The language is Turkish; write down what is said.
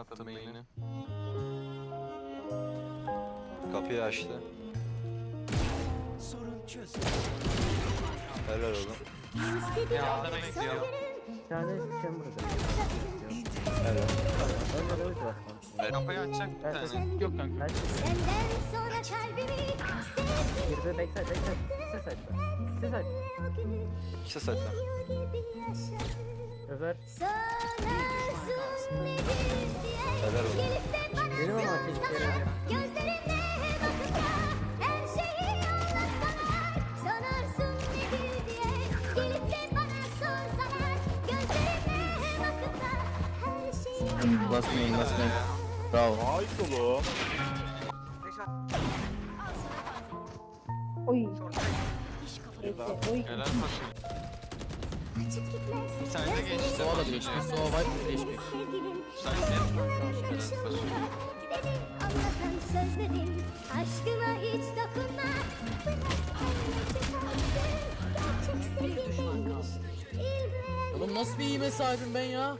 attım main'i. Kapıyı açtı. Helal oğlum. Yardım bekliyor. Bir tane chamber'da. Helal. Önde de ulti var. Kapıyı açacak bir Evet, tane. Yok kanka. Senden sonra kalbimi sevdim girdi backside backside. Ses açtı. Ses açtı. o günü İkisi saçma. biliyor main, last main. Bravo. Nice oğlum. Oy. Neyse, oy. Helal gitmez Bir tane de geçti. Sova da HP, Sova var. Sevgilim Sen de. Anlatan sözlerim Aşkıma hiç dokunma Oğlum nasıl bir iyime sahibim ben ya?